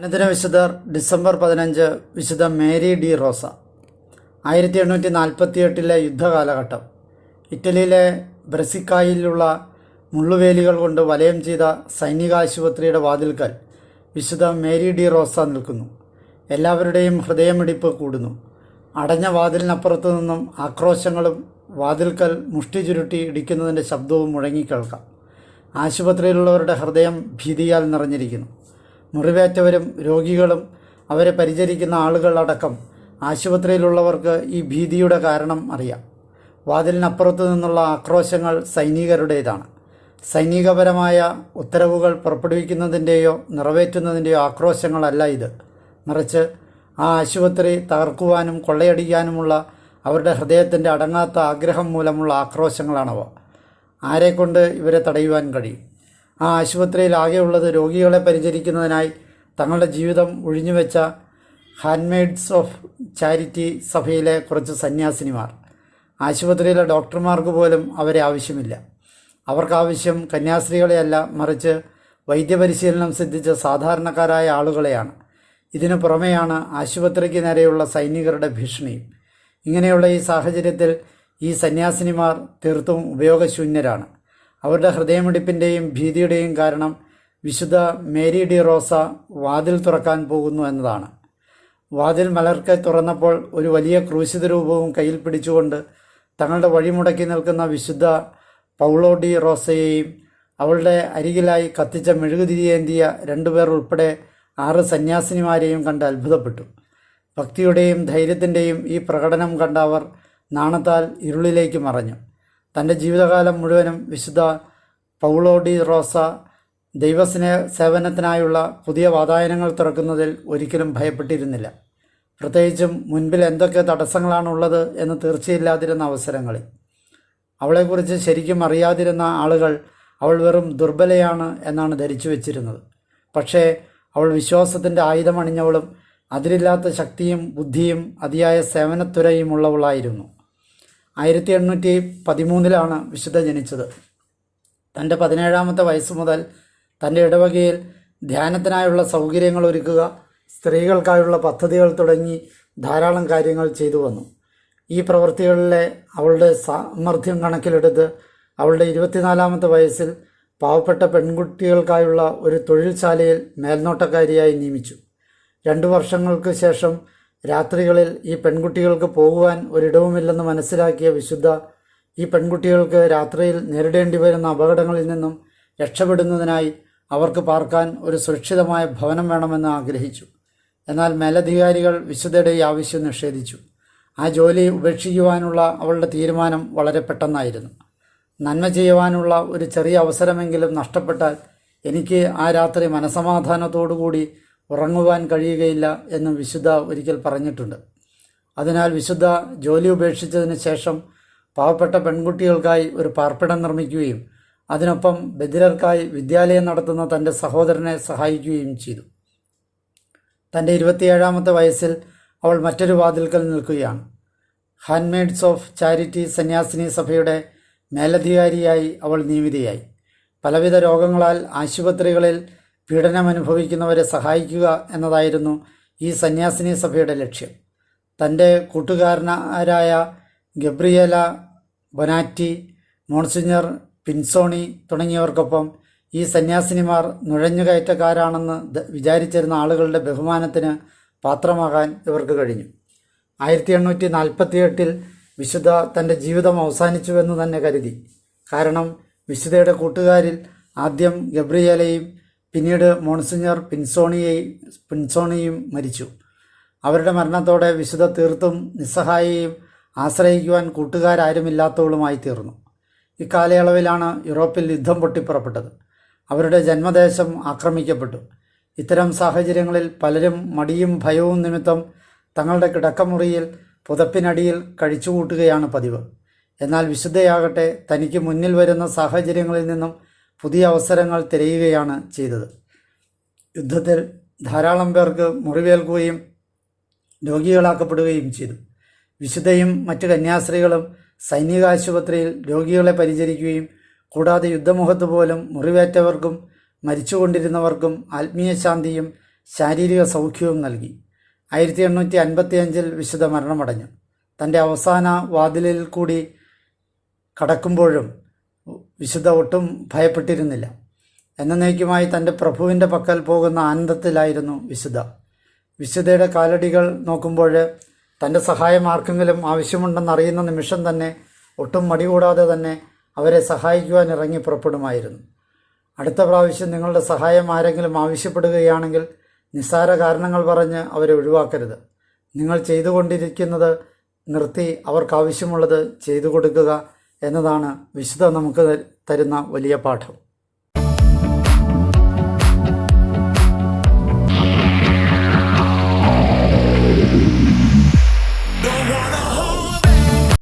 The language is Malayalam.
അനുദിന വിശുദ്ധർ ഡിസംബർ പതിനഞ്ച് വിശുദ്ധ മേരി ഡി റോസ. ആയിരത്തി എണ്ണൂറ്റി നാൽപ്പത്തി എട്ടിലെ യുദ്ധകാലഘട്ടം. ഇറ്റലിയിലെ ബ്രസിക്കായിലുള്ള മുള്ളുവേലികൾ കൊണ്ട് വലയം ചെയ്ത സൈനികാശുപത്രിയുടെ വാതിൽക്കൽ വിശുദ്ധ മേരി ഡി റോസ നിൽക്കുന്നു. എല്ലാവരുടെയും ഹൃദയമിടിപ്പ് കൂടുന്നു. അടഞ്ഞ വാതിലിനപ്പുറത്തു നിന്നും ആക്രോശങ്ങളും വാതിൽക്കൽ മുഷ്ടി ചുരുട്ടി ഇടിക്കുന്നതിന്റെ ശബ്ദവും മുഴങ്ങിക്കേൾക്കാം ആശുപത്രിയിലുള്ളവരുടെ ഹൃദയം ഭീതിയാൽ നിറഞ്ഞിരിക്കുന്നു. മുറിവേറ്റവരും രോഗികളും അവരെ പരിചരിക്കുന്ന ആളുകളടക്കം ആശുപത്രിയിലുള്ളവർക്ക് ഈ ഭീതിയുടെ കാരണം അറിയാം. വാതിലിനപ്പുറത്തു നിന്നുള്ള ആക്രോശങ്ങൾ സൈനികരുടേതാണ്. സൈനികപരമായ ഉത്തരവുകൾ പുറപ്പെടുവിക്കുന്നതിന്റെയോ നിറവേറ്റുന്നതിന്റെയോ ആക്രോശങ്ങളല്ല ഇത്. മറിച്ച് ആ ആശുപത്രി തകർക്കുവാനും കൊള്ളയടിക്കാനുമുള്ള അവരുടെ ഹൃദയത്തിന്റെ അടങ്ങാത്ത ആഗ്രഹം മൂലമുള്ള ആക്രോശങ്ങളാണവ. ആരെക്കൊണ്ട് ഇവരെ തടയുവാൻ കഴിയും? ആ ആശുപത്രിയിൽ ആകെയുള്ളത് രോഗികളെ പരിചരിക്കുന്നതിനായി തങ്ങളുടെ ജീവിതം ഒഴിഞ്ഞുവെച്ച ഹാൻഡ്മെയ്ഡ്സ് ഓഫ് ചാരിറ്റി സഭയിലെ കുറച്ച് സന്യാസിനിമാർ. ആശുപത്രിയിലെ ഡോക്ടർമാർക്ക് പോലും അവരെ ആവശ്യമില്ല. അവർക്കാവശ്യം കന്യാസ്ത്രീകളെയല്ല മറിച്ച് വൈദ്യപരിശീലനം സിദ്ധിച്ച സാധാരണക്കാരായ ആളുകളെയാണ്. ഇതിനു പുറമെയാണ് ആശുപത്രിക്ക് നേരെയുള്ള സൈനികരുടെ ഭീഷണിയും ഇങ്ങനെയുള്ള ഈ സാഹചര്യത്തിൽ ഈ സന്യാസിനിമാർ തീർത്തും ഉപയോഗശൂന്യരാണ്. അവരുടെ ഹൃദയമിടിപ്പിന്റെയും ഭീതിയുടെയും കാരണം വിശുദ്ധ മേരി ഡി റോസ വാതിൽ തുറക്കാൻ പോകുന്നു എന്നതാണ്. വാതിൽ മലർക്കെ തുറന്നപ്പോൾ ഒരു വലിയ ക്രൂശിത രൂപവും കയ്യിൽ പിടിച്ചുകൊണ്ട് തങ്ങളുടെ വഴിമുടക്കി നിൽക്കുന്ന വിശുദ്ധ പൗളോ ഡി റോസയെയും അവളുടെ അരികിലായി കത്തിച്ച മെഴുകുതിരിയേന്തിയ രണ്ടുപേർ ഉൾപ്പെടെ ആറ് സന്യാസിനിമാരെയും കണ്ട് അത്ഭുതപ്പെട്ടു. ഭക്തിയുടെയും ധൈര്യത്തിന്റെയും ഈ പ്രകടനം കണ്ട അവർ നാണത്താൽ ഇരുളിലേക്ക് മറഞ്ഞു. തന്റെ ജീവിതകാലം മുഴുവനും വിശുദ്ധ പൗളോ ഡി റോസ ദൈവസ്നേഹ സേവനത്തിനായുള്ള പുതിയ വാതായനങ്ങൾ തുറക്കുന്നതിൽ ഒരിക്കലും ഭയപ്പെട്ടിരുന്നില്ല. പ്രത്യേകിച്ചും മുൻപിൽ എന്തൊക്കെ തടസ്സങ്ങളാണുള്ളത് എന്ന് തീർച്ചയില്ലാതിരുന്ന അവസരങ്ങളിൽ. അവളെക്കുറിച്ച് ശരിക്കും അറിയാതിരുന്ന ആളുകൾ അവൾ വെറും ദുർബലയാണ് എന്നാണ് ധരിച്ചു വച്ചിരുന്നത്. പക്ഷേ അവൾ വിശ്വാസത്തിന്റെ ആയുധമണിഞ്ഞവളും അതിരില്ലാത്ത ശക്തിയും ബുദ്ധിയും അതിയായ സേവനത്തുരയും ഉള്ളവളായിരുന്നു ആയിരത്തി എണ്ണൂറ്റി പതിമൂന്നിലാണ് വിശുദ്ധ ജനിച്ചത്. തന്റെ പതിനേഴാമത്തെ വയസ്സ് മുതൽ തന്റെ ഇടവകയിൽ ധ്യാനത്തിനായുള്ള സൗകര്യങ്ങൾ ഒരുക്കുക സ്ത്രീകൾക്കായുള്ള പദ്ധതികൾ തുടങ്ങി ധാരാളം കാര്യങ്ങൾ ചെയ്തു വന്നു. ഈ പ്രവൃത്തികളിലെ അവളുടെ സാമർഥ്യം കണക്കിലെടുത്ത് അവളുടെ ഇരുപത്തിനാലാമത്തെ വയസ്സിൽ പാവപ്പെട്ട പെൺകുട്ടികൾക്കായുള്ള ഒരു തൊഴിൽശാലയിൽ മേൽനോട്ടക്കാരിയായി നിയമിച്ചു. രണ്ടു വർഷങ്ങൾക്ക് ശേഷം രാത്രികളിൽ ഈ പെൺകുട്ടികൾക്ക് പോകുവാൻ ഒരിടവുമില്ലെന്ന് മനസ്സിലാക്കിയ വിശുദ്ധ ഈ പെൺകുട്ടികൾക്ക് രാത്രിയിൽ നേരിടേണ്ടി വരുന്ന അപകടങ്ങളിൽ നിന്നും രക്ഷപ്പെടുന്നതിനായി അവർക്ക് പാർക്കാൻ ഒരു സുരക്ഷിതമായ ഭവനം വേണമെന്ന് ആഗ്രഹിച്ചു. എന്നാൽ മേലധികാരികൾ വിശുദ്ധയുടെ ഈ ആവശ്യം നിഷേധിച്ചു. ആ ജോലി ഉപേക്ഷിക്കുവാനുള്ള അവളുടെ തീരുമാനം വളരെ പെട്ടെന്നായിരുന്നു. നന്മ ചെയ്യുവാനുള്ള ഒരു ചെറിയ അവസരമെങ്കിലും നഷ്ടപ്പെട്ടാൽ എനിക്ക് ആ രാത്രി മനസമാധാനത്തോടുകൂടി ഉറങ്ങുവാൻ കഴിയുകയില്ല എന്നും വിശുദ്ധ ഒരിക്കൽ പറഞ്ഞിട്ടുണ്ട്. അതിനാൽ വിശുദ്ധ ജോലി ഉപേക്ഷിച്ചതിന് ശേഷം പാവപ്പെട്ട പെൺകുട്ടികൾക്കായി ഒരു പാർപ്പിടം നിർമ്മിക്കുകയും അതിനൊപ്പം ബദിരർക്കായി വിദ്യാലയം നടത്തുന്ന തന്റെ സഹോദരനെ സഹായിക്കുകയും ചെയ്തു. തന്റെ ഇരുപത്തിയേഴാമത്തെ വയസ്സിൽ അവൾ മറ്റൊരു വാതിൽക്കൽ നിൽക്കുകയാണ്. ഹാൻഡ്മെയ്ഡ്സ് ഓഫ് ചാരിറ്റി സന്യാസിനി സഭയുടെ മേലധികാരിയായി അവൾ നിയമിതയായി. പലവിധ രോഗങ്ങളാൽ ആശുപത്രികളിൽ പീഡനം അനുഭവിക്കുന്നവരെ സഹായിക്കുക എന്നതായിരുന്നു ഈ സന്യാസിനി സഭയുടെ ലക്ഷ്യം. തന്റെ കൂട്ടുകാരനായ ഗബ്രിയേല ബൊനാറ്റി മോൺസിഞ്ഞർ പിൻസോണി തുടങ്ങിയവർക്കൊപ്പം ഈ സന്യാസിനിമാർ നുഴഞ്ഞുകയറ്റക്കാരാണെന്ന് വിചാരിച്ചിരുന്ന ആളുകളുടെ ബഹുമാനത്തിന് പാത്രമാകാൻ ഇവർക്ക് കഴിഞ്ഞു. ആയിരത്തി എണ്ണൂറ്റി നാൽപ്പത്തി എട്ടിൽ വിശുദ്ധ തന്റെ ജീവിതം അവസാനിച്ചുവെന്ന് തന്നെ കരുതി. കാരണം വിശുദ്ധയുടെ കൂട്ടുകാരിൽ ആദ്യം ഗബ്രിയേലയും പിന്നീട് മോൺസിഞ്ഞർ പിൻസോണിയെ പിൻസോണിയും മരിച്ചു. അവരുടെ മരണത്തോടെ വിശുദ്ധ തീർത്തും നിസ്സഹായയും ആശ്രയിക്കുവാൻ കൂട്ടുകാരാരുമില്ലാത്തവളുമായി തീർന്നു. ഇക്കാലയളവിലാണ് യൂറോപ്പിൽ യുദ്ധം പൊട്ടിപ്പുറപ്പെട്ടത്. അവരുടെ ജന്മദേശം ആക്രമിക്കപ്പെട്ടു. ഇത്തരം സാഹചര്യങ്ങളിൽ പലരും മടിയും ഭയവും നിമിത്തം തങ്ങളുടെ കിടക്കമുറിയിൽ പുതപ്പിനടിയിൽ കഴിച്ചുകൂട്ടുകയാണ് പതിവ്. എന്നാൽ വിശുദ്ധയാകട്ടെ തനിക്ക് മുന്നിൽ വരുന്ന സാഹചര്യങ്ങളിൽ നിന്നും പുതിയ അവസരങ്ങൾ തിരയുകയാണ് ചെയ്തത്. യുദ്ധത്തിൽ ധാരാളം പേർക്ക് മുറിവേൽക്കുകയും രോഗികളാക്കപ്പെടുകയും ചെയ്തു. വിശുദ്ധയും മറ്റ് കന്യാസ്ത്രീകളും സൈനിക ആശുപത്രിയിൽ രോഗികളെ പരിചരിക്കുകയും കൂടാതെ യുദ്ധമുഖത്ത് പോലും മുറിവേറ്റവർക്കും മരിച്ചുകൊണ്ടിരുന്നവർക്കും ആത്മീയ ശാന്തിയും ശാരീരിക സൗഖ്യവും നൽകി. ആയിരത്തി എണ്ണൂറ്റി അൻപത്തി അഞ്ചിൽ വിശുദ്ധ മരണമടഞ്ഞു. തന്റെ അവസാന വാതിലിൽ കൂടി കടക്കുമ്പോഴും വിശുദ്ധ ഒട്ടും ഭയപ്പെട്ടിരുന്നില്ല. എന്നേക്കുമായി തന്റെ പ്രഭുവിന്റെ പക്കൽ പോകുന്ന ആനന്ദത്തിലായിരുന്നു വിശുദ്ധ. വിശുദ്ധയുടെ കാലടികൾ നോക്കുമ്പോൾ തന്റെ സഹായം ആർക്കെങ്കിലും ആവശ്യമുണ്ടെന്നറിയുന്ന നിമിഷം തന്നെ ഒട്ടും മടി കൂടാതെ തന്നെ അവരെ സഹായിക്കുവാൻ ഇറങ്ങി പുറപ്പെടുമായിരുന്നു. അടുത്ത പ്രാവശ്യം നിങ്ങളുടെ സഹായം ആരെങ്കിലും ആവശ്യപ്പെടുകയാണെങ്കിൽ നിസ്സാര കാരണങ്ങൾ പറഞ്ഞ് അവരെ ഒഴിവാക്കരുത്. നിങ്ങൾ ചെയ്തുകൊണ്ടിരിക്കുന്നത് നിർത്തി അവർക്കാവശ്യമുള്ളത് ചെയ്തു കൊടുക്കുക. എന്നതാണ് വിശുദ്ധ നമുക്ക് തരുന്ന വലിയ പാഠം.